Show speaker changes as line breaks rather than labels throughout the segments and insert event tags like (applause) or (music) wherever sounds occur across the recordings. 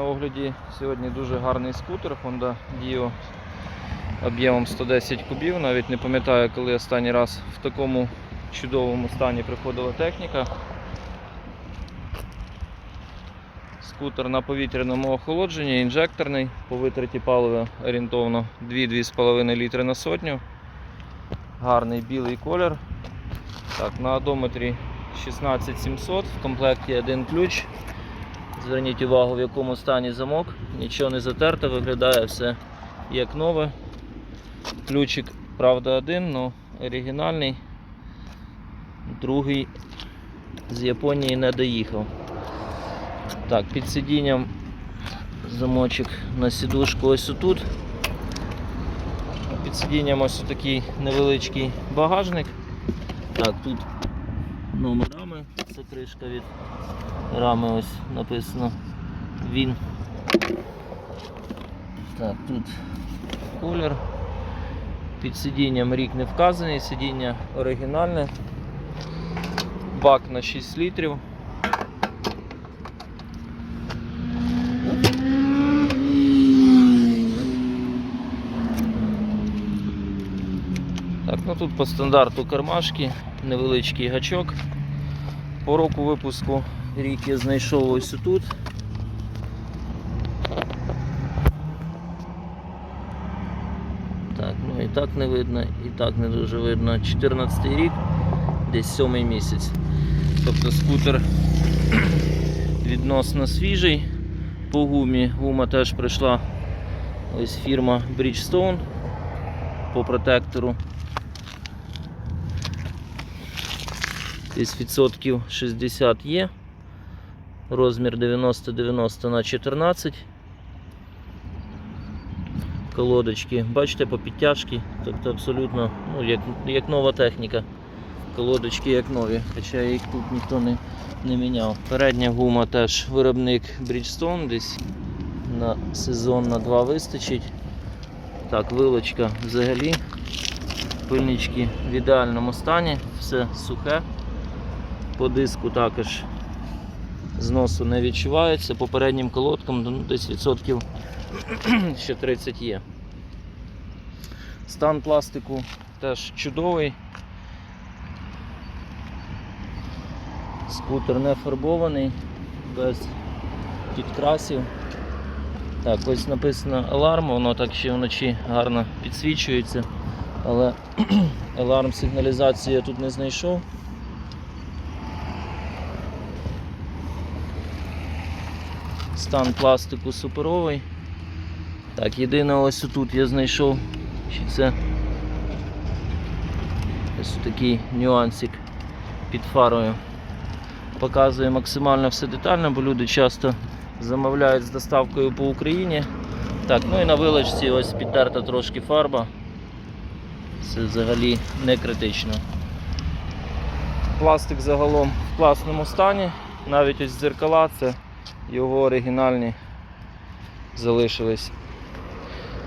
на огляді сьогодні дуже гарний скутер Honda Dio об'ємом 110 кубів. Навіть не пам'ятаю, коли останній раз в такому чудовому стані приходила техніка. Скутер на повітряному охолодженні, інжекторний, по витраті палива орієнтовно 2-2,5 літри на сотню. Гарний білий колір. Так, на одометрі 16700, в комплекті один ключ. Зверніть увагу, в якому стані замок, нічого не затерто, виглядає все як нове. Ключик, правда, один, але оригінальний. Другий з Японії не доїхав. Так, під сидінням замочок на сідушку ось отут. Під сидінням ось такий невеличкий багажник. Так, тут номер рами, це кришка від рами ось написано він. Так, тут колір. Під сидінням рік не вказаний, сидіння оригінальне. Бак на 6 літрів. Тут по стандарту кармашки, невеличкий гачок. По року випуску рік я знайшов ось тут. Так, ну і так не видно, і так не дуже видно. 14 рік, десь 7 місяць. Тобто скутер (clears throat) відносно свіжий. По гумі гума теж прийшла ось фірма Bridgestone по протектору. Десь відсотків 60 є. Розмір 90-90 на 14. Колодочки, бачите, по підтяжки, тобто абсолютно ну, як, як нова техніка. Колодочки як нові, хоча їх тут ніхто не, не міняв. Передня гума теж виробник Bridgestone, десь на сезон на два вистачить. Так, вилочка взагалі. Пильнички в ідеальному стані, все сухе. По диску також зносу не відчувається. По переднім колодкам ну, десь відсотків (clears throat) ще 30 є. Стан пластику теж чудовий. Скутер не фарбований, без підкрасів. Так, ось написано аларм, воно так ще вночі гарно підсвічується, але (clears throat) аларм сигналізації я тут не знайшов. Стан пластику суперовий. Так, єдине ось тут я знайшов, чи це ось такий нюансик під фарою. Показує максимально все детально, бо люди часто замовляють з доставкою по Україні. Так, ну і на вилочці ось підтерта трошки фарба. Це взагалі не критично. Пластик загалом в класному стані. Навіть ось дзеркала, це його оригінальні залишились.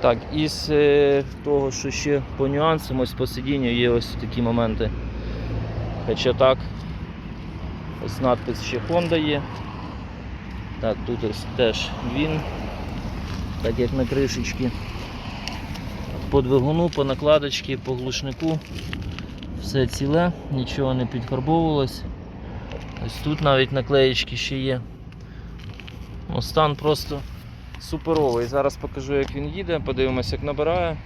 Так, із е, того, що ще по нюансам, ось по сидінню є ось такі моменти. Хоча так, ось надпис ще Honda є. Так, тут ось теж він, так як на кришечці. По двигуну, по накладочці, по глушнику. Все ціле, нічого не підфарбовувалось. Ось тут навіть наклеєчки ще є. Ну, стан просто суперовий. Зараз покажу, як він їде, подивимося, як набирає.